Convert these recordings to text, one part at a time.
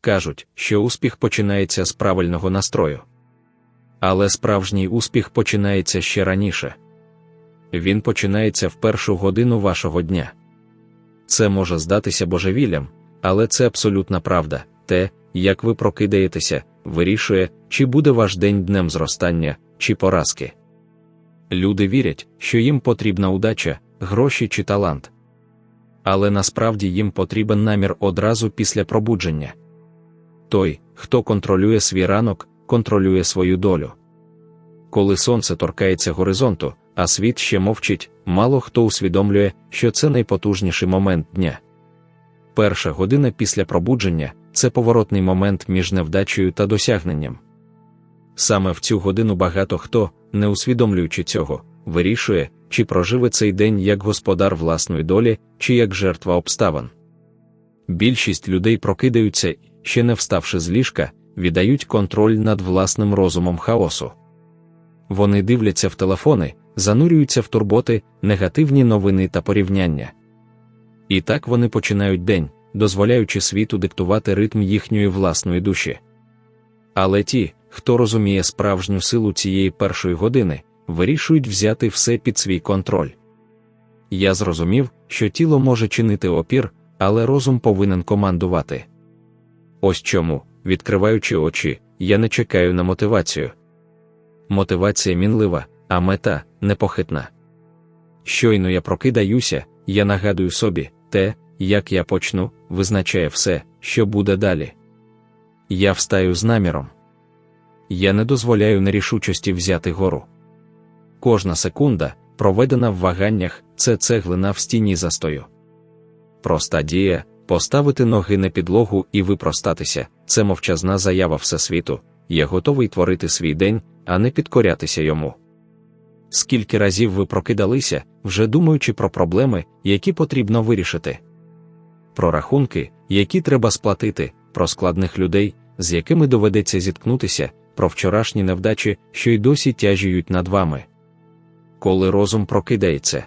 кажуть, що успіх починається з правильного настрою. Але справжній успіх починається ще раніше. Він починається в першу годину вашого дня. Це може здатися божевіллям, але це абсолютна правда. Те, як ви прокидаєтеся, вирішує, чи буде ваш день днем зростання, чи поразки. Люди вірять, що їм потрібна удача, гроші чи талант. Але насправді їм потрібен намір одразу після пробудження. Той, хто контролює свій ранок, контролює свою долю. Коли сонце торкається горизонту, а світ ще мовчить, мало хто усвідомлює, що це найпотужніший момент дня. Перша година після пробудження це поворотний момент між невдачею та досягненням. Саме в цю годину багато хто, не усвідомлюючи цього, вирішує, чи проживе цей день як господар власної долі, чи як жертва обставин. Більшість людей прокидаються, ще не вставши з ліжка, віддають контроль над власним розумом хаосу. Вони дивляться в телефони, занурюються в турботи, негативні новини та порівняння. І так вони починають день, дозволяючи світу диктувати ритм їхньої власної душі. Але ті, хто розуміє справжню силу цієї першої години, вирішують взяти все під свій контроль. Я зрозумів, що тіло може чинити опір, але розум повинен командувати. Ось чому, відкриваючи очі, я не чекаю на мотивацію. Мотивація мінлива, а мета непохитна. Щойно я прокидаюся, я нагадую собі, те, як я почну, визначає все, що буде далі. Я встаю з наміром. Я не дозволяю нерішучості взяти гору. Кожна секунда, проведена в ваганнях, це цеглина в стіні застою. Проста дія поставити ноги на підлогу і випростатися це мовчазна заява Всесвіту, я готовий творити свій день, а не підкорятися йому. Скільки разів ви прокидалися, вже думаючи про проблеми, які потрібно вирішити, про рахунки, які треба сплатити, про складних людей, з якими доведеться зіткнутися, про вчорашні невдачі, що й досі тяжіють над вами. Коли розум прокидається,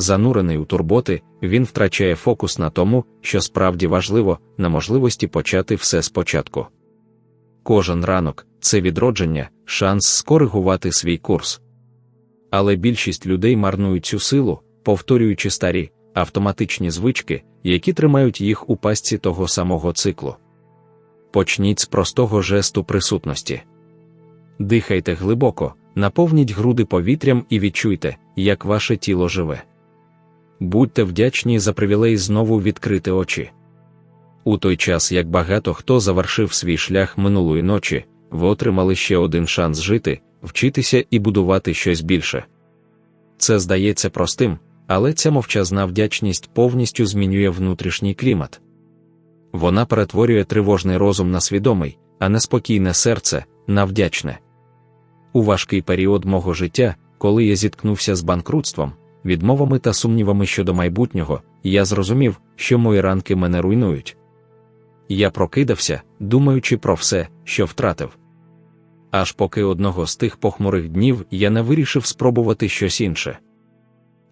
занурений у турботи, він втрачає фокус на тому, що справді важливо, на можливості почати все спочатку. Кожен ранок це відродження, шанс скоригувати свій курс. Але більшість людей марнують цю силу, повторюючи старі, автоматичні звички, які тримають їх у пастці того самого циклу. Почніть з простого жесту присутності. Дихайте глибоко, наповніть груди повітрям і відчуйте, як ваше тіло живе. Будьте вдячні за привілей знову відкрити очі. У той час, як багато хто завершив свій шлях минулої ночі, ви отримали ще один шанс жити, вчитися і будувати щось більше. Це здається простим, але ця мовчазна вдячність повністю змінює внутрішній клімат. Вона перетворює тривожний розум на свідомий, а неспокійне серце на вдячне. У важкий період мого життя, коли я зіткнувся з банкрутством, відмовами та сумнівами щодо майбутнього, я зрозумів, що мої ранки мене руйнують. Я прокидався, думаючи про все, що втратив. Аж поки одного з тих похмурих днів я не вирішив спробувати щось інше.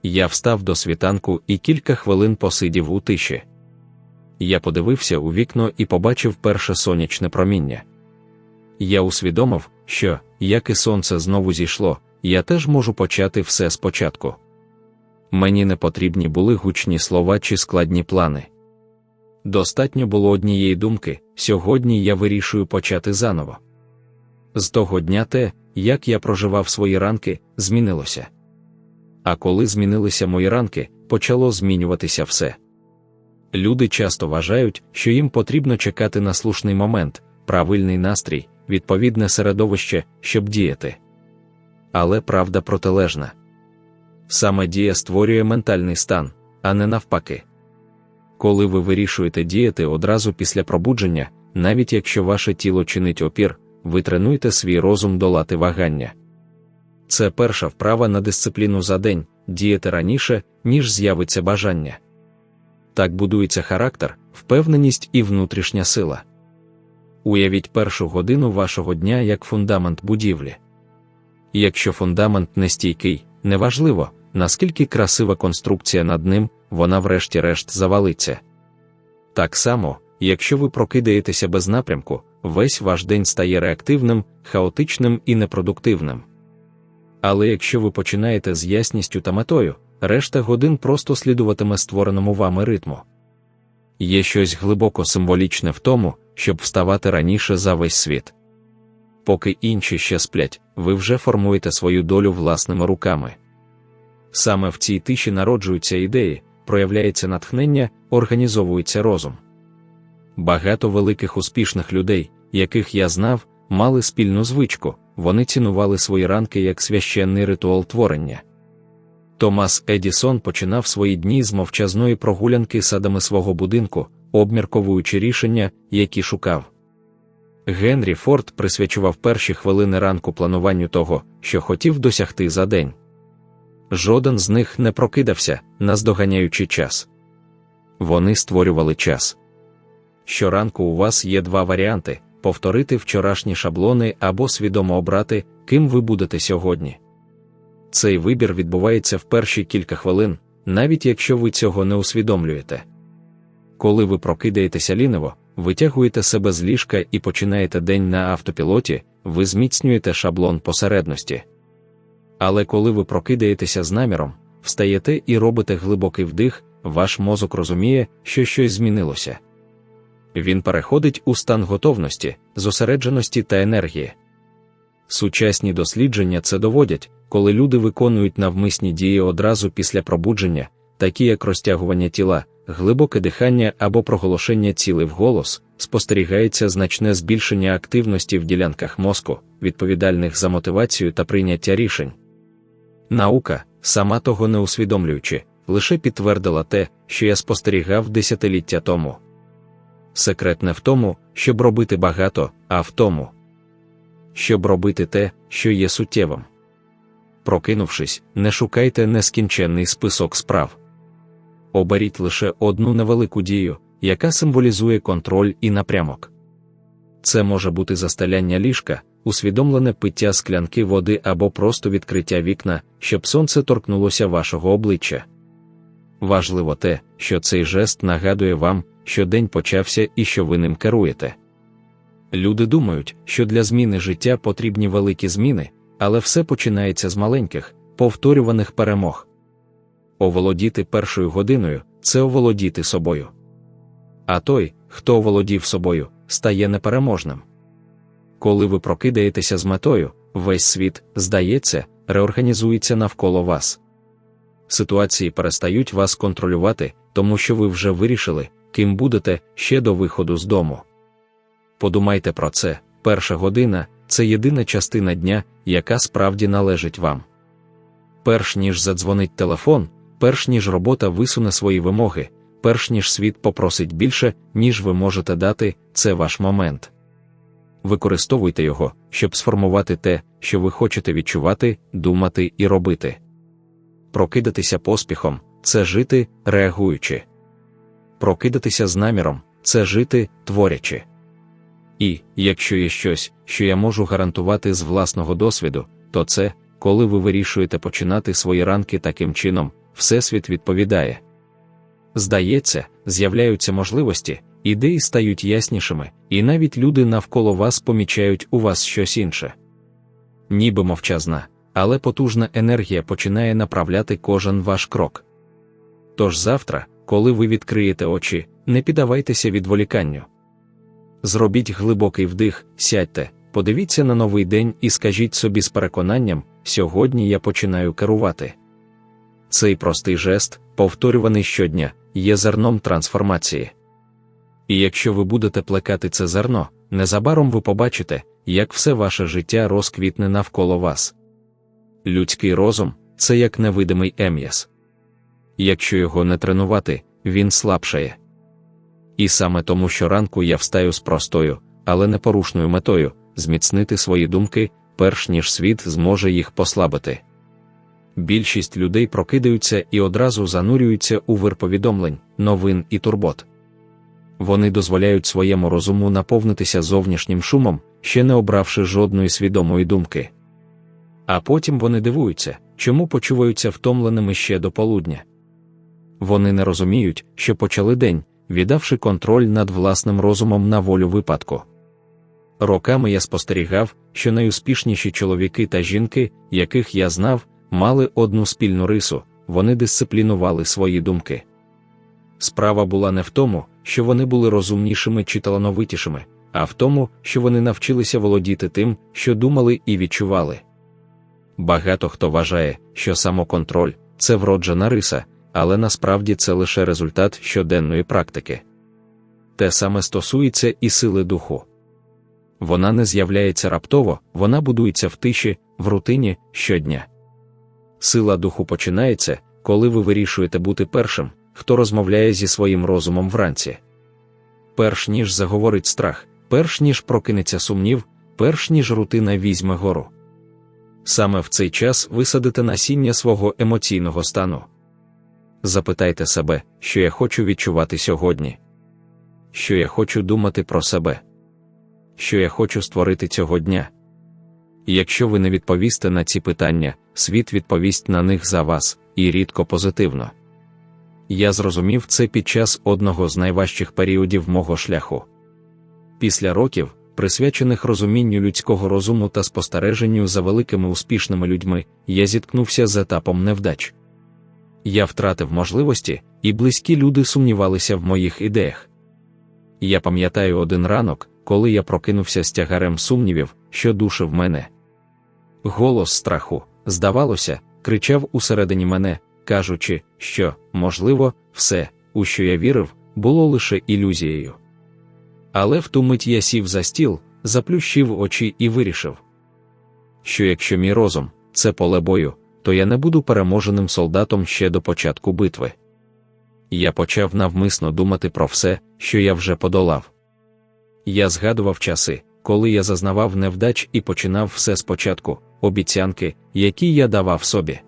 Я встав до світанку і кілька хвилин посидів у тиші. Я подивився у вікно і побачив перше сонячне проміння. Я усвідомив, що, як і сонце знову зійшло, я теж можу почати все спочатку. Мені не потрібні були гучні слова чи складні плани. Достатньо було однієї думки сьогодні я вирішую почати заново. З того дня те, як я проживав свої ранки, змінилося. А коли змінилися мої ранки, почало змінюватися все. Люди часто вважають, що їм потрібно чекати на слушний момент, правильний настрій, відповідне середовище, щоб діяти. Але правда протилежна. Саме дія створює ментальний стан, а не навпаки. Коли ви вирішуєте діяти одразу після пробудження, навіть якщо ваше тіло чинить опір, ви тренуєте свій розум долати вагання. Це перша вправа на дисципліну за день, діяти раніше, ніж з'явиться бажання. Так будується характер, впевненість і внутрішня сила. Уявіть першу годину вашого дня як фундамент будівлі. Якщо фундамент нестійкий, неважливо, наскільки красива конструкція над ним, вона врешті-решт завалиться. Так само, якщо ви прокидаєтеся без напрямку, весь ваш день стає реактивним, хаотичним і непродуктивним. Але якщо ви починаєте з ясністю та метою, решта годин просто слідуватиме створеному вами ритму. Є щось глибоко символічне в тому, щоб вставати раніше за весь світ. Поки інші ще сплять, ви вже формуєте свою долю власними руками. Саме в цій тиші народжуються ідеї, проявляється натхнення, організовується розум. Багато великих успішних людей, яких я знав, мали спільну звичку, вони цінували свої ранки як священний ритуал творення. Томас Едісон починав свої дні з мовчазної прогулянки садами свого будинку, обмірковуючи рішення, які шукав. Генрі Форд присвячував перші хвилини ранку плануванню того, що хотів досягти за день. Жоден з них не прокидався, наздоганяючи час. Вони створювали час. Щоранку у вас є два варіанти повторити вчорашні шаблони або свідомо обрати, ким ви будете сьогодні. Цей вибір відбувається в перші кілька хвилин, навіть якщо ви цього не усвідомлюєте. Коли ви прокидаєтеся ліниво, витягуєте себе з ліжка і починаєте день на автопілоті, ви зміцнюєте шаблон посередності. Але коли ви прокидаєтеся з наміром, встаєте і робите глибокий вдих, ваш мозок розуміє, що щось змінилося. Він переходить у стан готовності, зосередженості та енергії. Сучасні дослідження це доводять, коли люди виконують навмисні дії одразу після пробудження, такі як розтягування тіла, глибоке дихання або проголошення цілей вголос, спостерігається значне збільшення активності в ділянках мозку, відповідальних за мотивацію та прийняття рішень. Наука, сама того не усвідомлюючи, лише підтвердила те, що я спостерігав десятиліття тому. Секрет не в тому, щоб робити багато, а в тому, щоб робити те, що є суттєвим. Прокинувшись, не шукайте нескінченний список справ. Оберіть лише одну невелику дію, яка символізує контроль і напрямок. Це може бути застеляння ліжка, усвідомлене пиття склянки води або просто відкриття вікна, щоб сонце торкнулося вашого обличчя. Важливо те, що цей жест нагадує вам, що день почався і що ви ним керуєте. Люди думають, що для зміни життя потрібні великі зміни, але все починається з маленьких, повторюваних перемог. Оволодіти першою годиною це оволодіти собою. А той, хто оволодів собою, стає непереможним. Коли ви прокидаєтеся з метою, весь світ, здається, реорганізується навколо вас. Ситуації перестають вас контролювати, тому що ви вже вирішили, ким будете ще до виходу з дому. Подумайте про це, перша година це єдина частина дня, яка справді належить вам. Перш ніж задзвонить телефон, перш ніж робота висуне свої вимоги, перш ніж світ попросить більше, ніж ви можете дати, це ваш момент. Використовуйте його, щоб сформувати те, що ви хочете відчувати, думати і робити. Прокидатися поспіхом це жити, реагуючи. Прокидатися з наміром це жити, творячи. І, якщо є щось, що я можу гарантувати з власного досвіду, то це, коли ви вирішуєте починати свої ранки таким чином, Всесвіт відповідає. Здається, з'являються можливості, ідеї стають яснішими, і навіть люди навколо вас помічають у вас щось інше. Ніби мовчазна, але потужна енергія починає направляти кожен ваш крок. Тож завтра, коли ви відкриєте очі, не піддавайтеся відволіканню. Зробіть глибокий вдих, сядьте, подивіться на новий день і скажіть собі з переконанням: сьогодні я починаю керувати. Цей простий жест, повторюваний щодня, є зерном трансформації. І якщо ви будете плекати це зерно, незабаром ви побачите, як все ваше життя розквітне навколо вас. Людський розум це як невидимий ем'яс. Якщо його не тренувати, він слабшає. І саме тому, що ранку я встаю з простою, але непорушною метою зміцнити свої думки, перш ніж світ зможе їх послабити. Більшість людей прокидаються і одразу занурюються у вир повідомлень, новин і турбот. Вони дозволяють своєму розуму наповнитися зовнішнім шумом, ще не обравши жодної свідомої думки. А потім вони дивуються, чому почуваються втомленими ще до полудня. Вони не розуміють, що почали день, віддавши контроль над власним розумом на волю випадку. Роками я спостерігав, що найуспішніші чоловіки та жінки, яких я знав, мали одну спільну рису, вони дисциплінували свої думки. Справа була не в тому, що вони були розумнішими чи талановитішими, а в тому, що вони навчилися володіти тим, що думали і відчували. Багато хто вважає, що самоконтроль це вроджена риса, але насправді це лише результат щоденної практики. Те саме стосується і сили духу. Вона не з'являється раптово, вона будується в тиші, в рутині щодня. Сила духу починається, коли ви вирішуєте бути першим, хто розмовляє зі своїм розумом вранці. Перш ніж заговорить страх, перш ніж прокинеться сумнів, перш ніж рутина візьме гору. Саме в цей час висадите насіння свого емоційного стану. Запитайте себе, що я хочу відчувати сьогодні, що я хочу думати про себе, що я хочу створити цього дня. Якщо ви не відповісте на ці питання, світ відповість на них за вас, і рідко позитивно. Я зрозумів це під час одного з найважчих періодів мого шляху. Після років, присвячених розумінню людського розуму та спостереженню за великими успішними людьми, я зіткнувся з етапом невдач. Я втратив можливості, і близькі люди сумнівалися в моїх ідеях. Я пам'ятаю один ранок, коли я прокинувся з тягарем сумнівів, що душив мене. Голос страху, здавалося, кричав усередині мене, кажучи, що, можливо, все, у що я вірив, було лише ілюзією. Але в ту мить я сів за стіл, заплющив очі і вирішив, що якщо мій розум це поле бою, то я не буду переможеним солдатом ще до початку битви. Я почав навмисно думати про все, що я вже подолав. Я згадував часи, коли я зазнавав невдач і починав все спочатку, обіцянки, які я давав собі.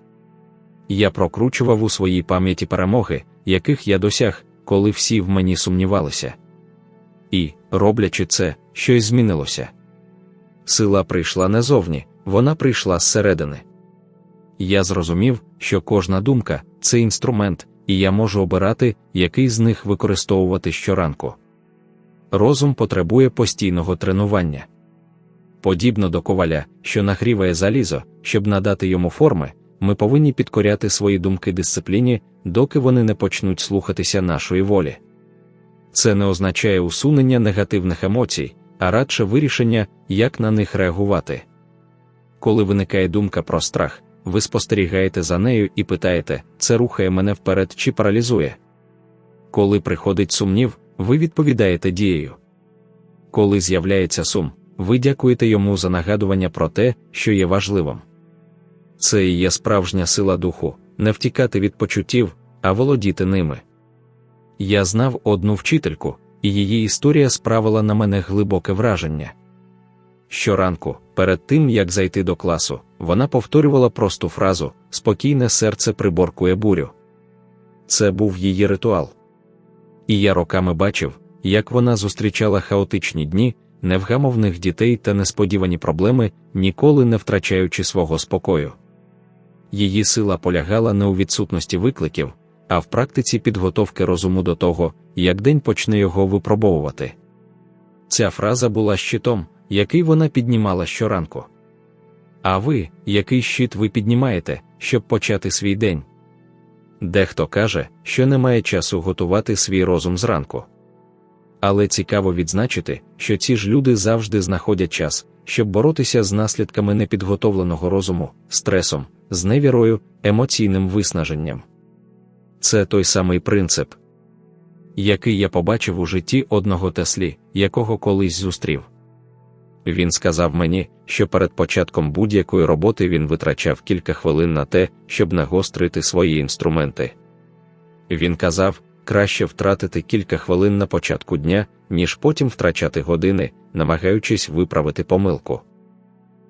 Я прокручував у своїй пам'яті перемоги, яких я досяг, коли всі в мені сумнівалися. І, роблячи це, щось змінилося. Сила прийшла не зовні, вона прийшла зсередини. Я зрозумів, що кожна думка це інструмент, і я можу обирати, який з них використовувати щоранку. Розум потребує постійного тренування. Подібно до коваля, що нагріває залізо, щоб надати йому форми, ми повинні підкоряти свої думки дисципліні, доки вони не почнуть слухатися нашої волі. Це не означає усунення негативних емоцій, а радше вирішення, як на них реагувати. Коли виникає думка про страх, ви спостерігаєте за нею і питаєте, це рухає мене вперед чи паралізує. Коли приходить сумнів, ви відповідаєте дією. Коли з'являється сум, ви дякуєте йому за нагадування про те, що є важливим. Це і є справжня сила духу, не втікати від почуттів, а володіти ними. Я знав одну вчительку, і її історія справила на мене глибоке враження. Щоранку, перед тим як зайти до класу, вона повторювала просту фразу Спокійне серце приборкує бурю. Це був її ритуал. І я роками бачив, як вона зустрічала хаотичні дні, невгамовних дітей та несподівані проблеми, ніколи не втрачаючи свого спокою. Її сила полягала не у відсутності викликів, а в практиці підготовки розуму до того, як день почне його випробовувати. Ця фраза була щитом, який вона піднімала щоранку. А ви, який щит ви піднімаєте, щоб почати свій день? Дехто каже, що немає часу готувати свій розум зранку. Але цікаво відзначити, що ці ж люди завжди знаходять час, щоб боротися з наслідками непідготовленого розуму, стресом, зневірою, емоційним виснаженням. Це той самий принцип, який я побачив у житті одного Теслі, якого колись зустрів. Він сказав мені, що перед початком будь-якої роботи він витрачав кілька хвилин на те, щоб нагострити свої інструменти. Він казав, краще втратити кілька хвилин на початку дня, ніж потім втрачати години, намагаючись виправити помилку.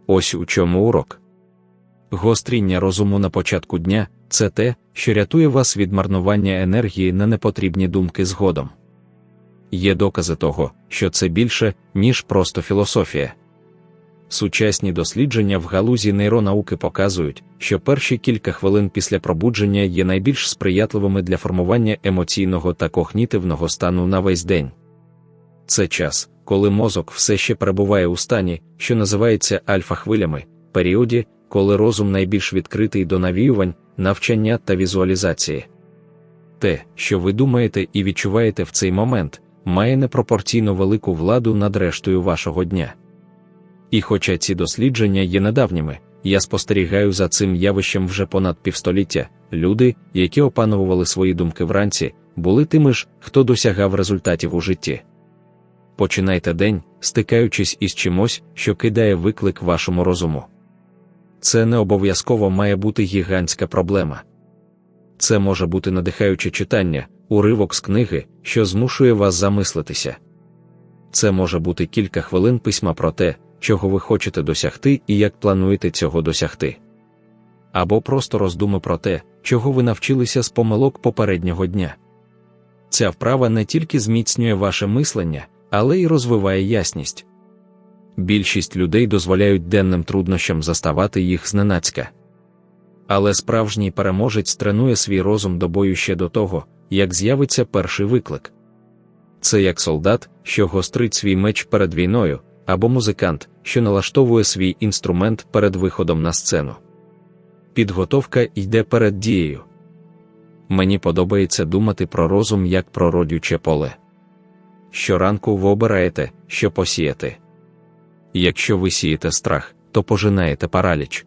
Ось у чому урок. Гостріння розуму на початку дня це те, що рятує вас від марнування енергії на непотрібні думки згодом. Є докази того, що це більше, ніж просто філософія. Сучасні дослідження в галузі нейронауки показують, що перші кілька хвилин після пробудження є найбільш сприятливими для формування емоційного та когнітивного стану на весь день. Це час, коли мозок все ще перебуває у стані, що називається альфа-хвилями, періоді, коли розум найбільш відкритий до навіювань, навчання та візуалізації. Те, що ви думаєте і відчуваєте в цей момент, має непропорційно велику владу над рештою вашого дня. І хоча ці дослідження є недавніми, я спостерігаю за цим явищем вже понад півстоліття, люди, які опановували свої думки вранці, були тими ж, хто досягав результатів у житті. Починайте день, стикаючись із чимось, що кидає виклик вашому розуму. Це не обов'язково має бути гігантська проблема. Це може бути надихаюче читання, уривок з книги, що змушує вас замислитися. Це може бути кілька хвилин письма про те, чого ви хочете досягти і як плануєте цього досягти. Або просто роздуми про те, чого ви навчилися з помилок попереднього дня. Ця вправа не тільки зміцнює ваше мислення, але й розвиває ясність. Більшість людей дозволяють денним труднощам заставати їх зненацька. Але справжній переможець тренує свій розум до бою ще до того, як з'явиться перший виклик. Це як солдат, що гострить свій меч перед війною, або музикант, що налаштовує свій інструмент перед виходом на сцену. Підготовка йде перед дією. Мені подобається думати про розум як про родюче поле. Щоранку ви обираєте, що посіяти. Якщо ви сієте страх, то пожинаєте параліч.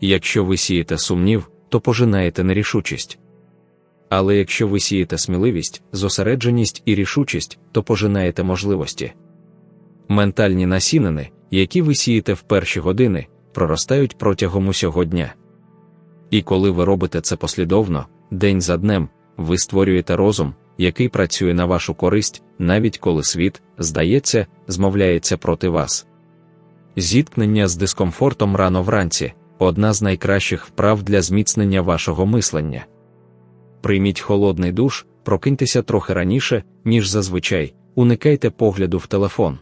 Якщо ви сієте сумнів, то пожинаєте нерішучість. Але якщо ви сієте сміливість, зосередженість і рішучість, то пожинаєте можливості. Ментальні насінини, які ви сієте в перші години, проростають протягом усього дня. І коли ви робите це послідовно, день за днем, ви створюєте розум, який працює на вашу користь, навіть коли світ, здається, змовляється проти вас. Зіткнення з дискомфортом рано вранці одна з найкращих вправ для зміцнення вашого мислення. Прийміть холодний душ, прокиньтеся трохи раніше, ніж зазвичай, уникайте погляду в телефон.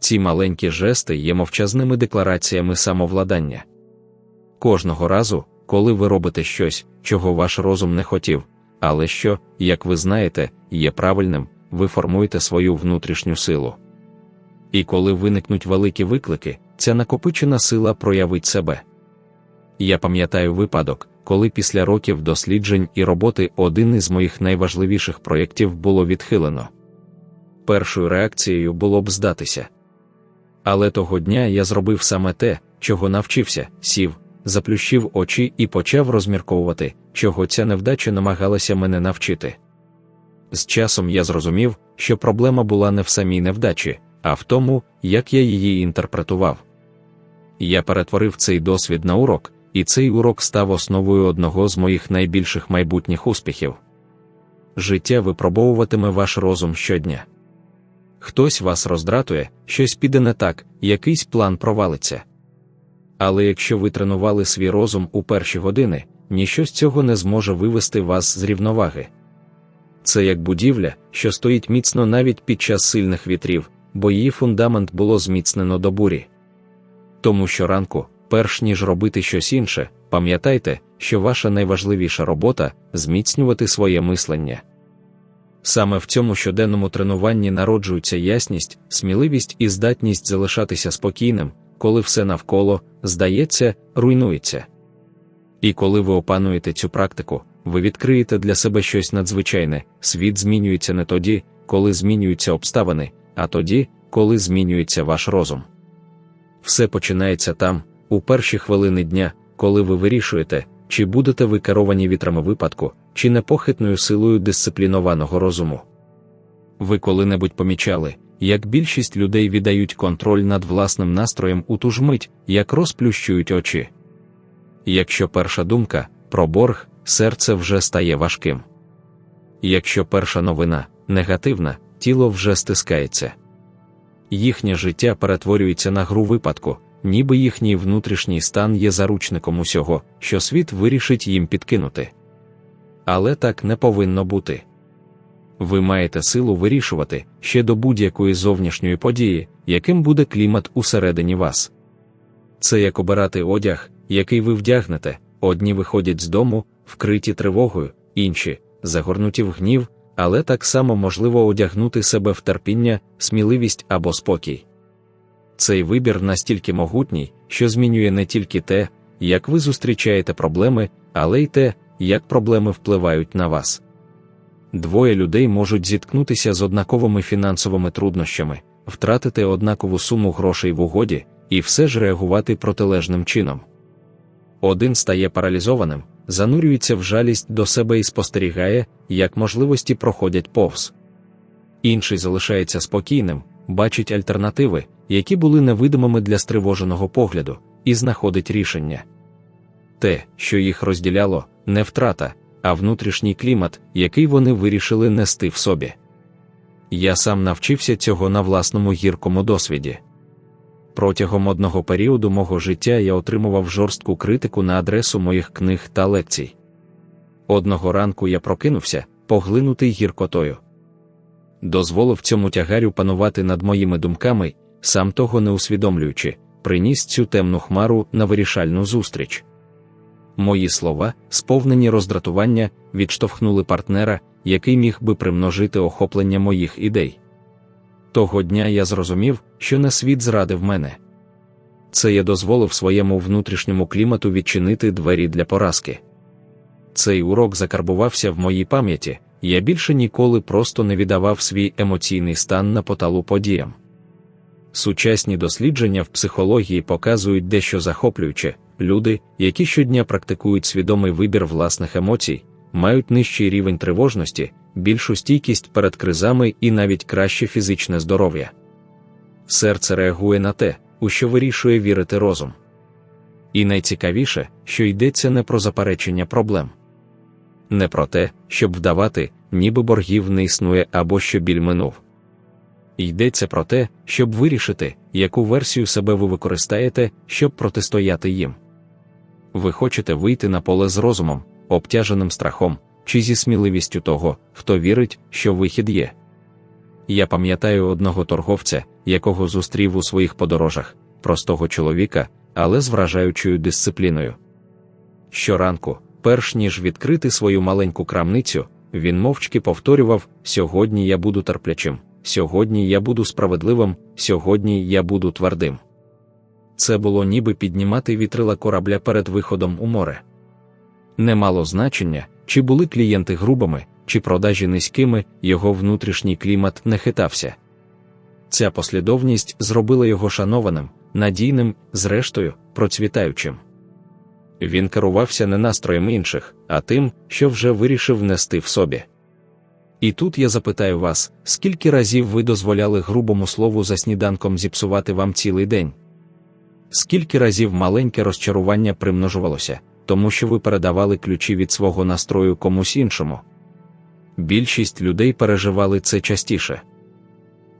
Ці маленькі жести є мовчазними деклараціями самовладання. Кожного разу, коли ви робите щось, чого ваш розум не хотів, але що, як ви знаєте, є правильним, ви формуєте свою внутрішню силу. І коли виникнуть великі виклики, ця накопичена сила проявить себе. Я пам'ятаю випадок, коли після років досліджень і роботи один із моїх найважливіших проєктів було відхилено. Першою реакцією було б здатися. Але того дня я зробив саме те, чого навчився, сів, заплющив очі і почав розмірковувати, чого ця невдача намагалася мене навчити. З часом я зрозумів, що проблема була не в самій невдачі, а в тому, як я її інтерпретував. Я перетворив цей досвід на урок, і цей урок став основою одного з моїх найбільших майбутніх успіхів. Життя випробовуватиме ваш розум щодня. Хтось вас роздратує, щось піде не так, якийсь план провалиться. Але якщо ви тренували свій розум у перші години, ніщо з цього не зможе вивести вас з рівноваги. Це як будівля, що стоїть міцно навіть під час сильних вітрів, бо її фундамент було зміцнено до бурі. Тому що ранку, перш ніж робити щось інше, пам'ятайте, що ваша найважливіша робота зміцнювати своє мислення. Саме в цьому щоденному тренуванні народжується ясність, сміливість і здатність залишатися спокійним, коли все навколо, здається, руйнується. І коли ви опануєте цю практику, ви відкриєте для себе щось надзвичайне, світ змінюється не тоді, коли змінюються обставини, а тоді, коли змінюється ваш розум. Все починається там, у перші хвилини дня, коли ви вирішуєте, чи будете ви керовані вітрами випадку, чи непохитною силою дисциплінованого розуму. Ви коли-небудь помічали, як більшість людей віддають контроль над власним настроєм у ту ж мить, як розплющують очі. Якщо перша думка про борг, серце вже стає важким. Якщо перша новина негативна, тіло вже стискається. Їхнє життя перетворюється на гру випадку, ніби їхній внутрішній стан є заручником усього, що світ вирішить їм підкинути. Але так не повинно бути. Ви маєте силу вирішувати ще до будь-якої зовнішньої події, яким буде клімат усередині вас. Це як обирати одяг, який ви вдягнете, одні виходять з дому, вкриті тривогою, інші загорнуті в гнів, але так само можливо одягнути себе в терпіння, сміливість або спокій. Цей вибір настільки могутній, що змінює не тільки те, як ви зустрічаєте проблеми, але й те, як проблеми впливають на вас. Двоє людей можуть зіткнутися з однаковими фінансовими труднощами, втратити однакову суму грошей в угоді і все ж реагувати протилежним чином. Один стає паралізованим, занурюється в жалість до себе і спостерігає, як можливості проходять повз. Інший залишається спокійним, бачить альтернативи, які були невидимими для стривоженого погляду, і знаходить рішення. Те, що їх розділяло, не втрата, а внутрішній клімат, який вони вирішили нести в собі. Я сам навчився цього на власному гіркому досвіді. Протягом одного періоду мого життя я отримував жорстку критику на адресу моїх книг та лекцій. Одного ранку я прокинувся, поглинутий гіркотою. Дозволив цьому тягарю панувати над моїми думками, сам того не усвідомлюючи, приніс цю темну хмару на вирішальну зустріч. Мої слова, сповнені роздратування, відштовхнули партнера, який міг би примножити охоплення моїх ідей. Того дня я зрозумів, що не світ зрадив мене. Це я дозволив своєму внутрішньому клімату відчинити двері для поразки. Цей урок закарбувався в моїй пам'яті, я більше ніколи просто не віддавав свій емоційний стан на поталу подіям. Сучасні дослідження в психології показують дещо захоплююче люди, які щодня практикують свідомий вибір власних емоцій, мають нижчий рівень тривожності, більшу стійкість перед кризами і навіть краще фізичне здоров'я. Серце реагує на те, у що вирішує вірити розум. І найцікавіше, що йдеться не про заперечення проблем, не про те, щоб вдавати, ніби боргів не існує або що біль минув. Йдеться про те, щоб вирішити, яку версію себе ви використаєте, щоб протистояти їм. Ви хочете вийти на поле з розумом, обтяженим страхом, чи зі сміливістю того, хто вірить, що вихід є. Я пам'ятаю одного торговця, якого зустрів у своїх подорожах, простого чоловіка, але з вражаючою дисципліною. Щоранку, перш ніж відкрити свою маленьку крамницю, він мовчки повторював: сьогодні я буду терплячим, сьогодні я буду справедливим, сьогодні я буду твердим. Це було ніби піднімати вітрила корабля перед виходом у море. Не мало значення, чи були клієнти грубими, чи продажі низькими, його внутрішній клімат не хитався. Ця послідовність зробила його шанованим, надійним, зрештою, процвітаючим. Він керувався не настроєм інших, а тим, що вже вирішив нести в собі. І тут я запитаю вас, скільки разів ви дозволяли грубому слову за сніданком зіпсувати вам цілий день? Скільки разів маленьке розчарування примножувалося, тому що ви передавали ключі від свого настрою комусь іншому? Більшість людей переживали це частіше,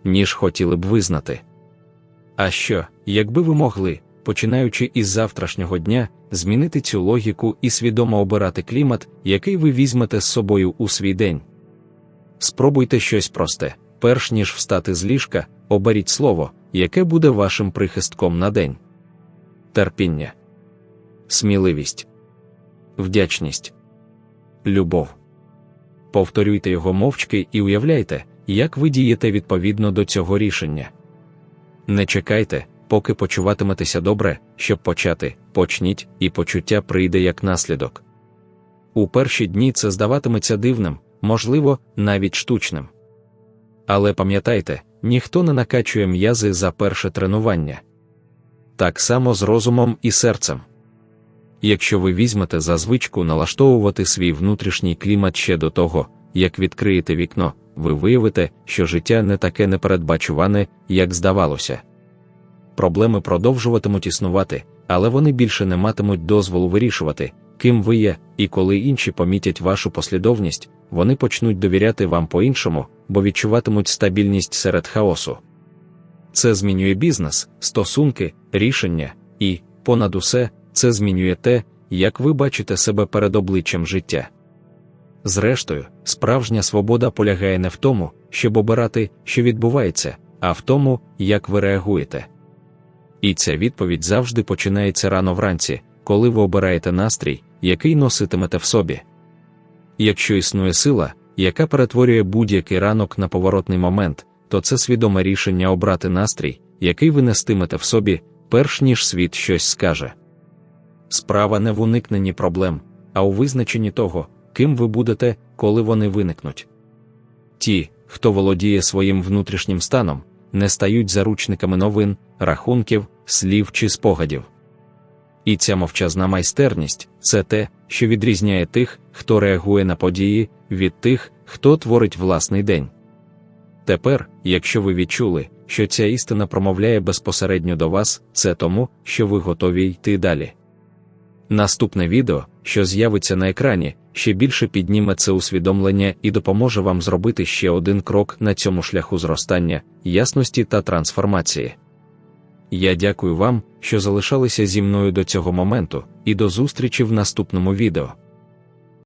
ніж хотіли б визнати. А що, якби ви могли, починаючи із завтрашнього дня, змінити цю логіку і свідомо обирати клімат, який ви візьмете з собою у свій день? Спробуйте щось просте, перш ніж встати з ліжка, оберіть слово, яке буде вашим прихистком на день терпіння, сміливість, вдячність, любов. Повторюйте його мовчки і уявляйте, як ви дієте відповідно до цього рішення. Не чекайте, поки почуватиметеся добре, щоб почати, почніть, і почуття прийде як наслідок. У перші дні це здаватиметься дивним, можливо, навіть штучним. Але пам'ятайте, ніхто не накачує м'язи за перше тренування так само з розумом і серцем. Якщо ви візьмете за звичку налаштовувати свій внутрішній клімат ще до того, як відкриєте вікно, ви виявите, що життя не таке непередбачуване, як здавалося. Проблеми продовжуватимуть існувати, але вони більше не матимуть дозволу вирішувати, ким ви є, і коли інші помітять вашу послідовність, вони почнуть довіряти вам по-іншому, бо відчуватимуть стабільність серед хаосу. Це змінює бізнес, стосунки, рішення, і, понад усе, це змінює те, як ви бачите себе перед обличчям життя. Зрештою, справжня свобода полягає не в тому, щоб обирати, що відбувається, а в тому, як ви реагуєте. І ця відповідь завжди починається рано вранці, коли ви обираєте настрій, який носитимете в собі. Якщо існує сила, яка перетворює будь-який ранок на поворотний момент, то це свідоме рішення обрати настрій, який ви нестимете в собі, перш ніж світ щось скаже. Справа не в уникненні проблем, а у визначенні того, ким ви будете, коли вони виникнуть. Ті, хто володіє своїм внутрішнім станом, не стають заручниками новин, рахунків, слів чи спогадів. І ця мовчазна майстерність це те, що відрізняє тих, хто реагує на події, від тих, хто творить власний день. Тепер, якщо ви відчули, що ця істина промовляє безпосередньо до вас, це тому, що ви готові йти далі. Наступне відео, що з'явиться на екрані, ще більше підніме це усвідомлення і допоможе вам зробити ще один крок на цьому шляху зростання, ясності та трансформації. Я дякую вам, що залишалися зі мною до цього моменту, і до зустрічі в наступному відео.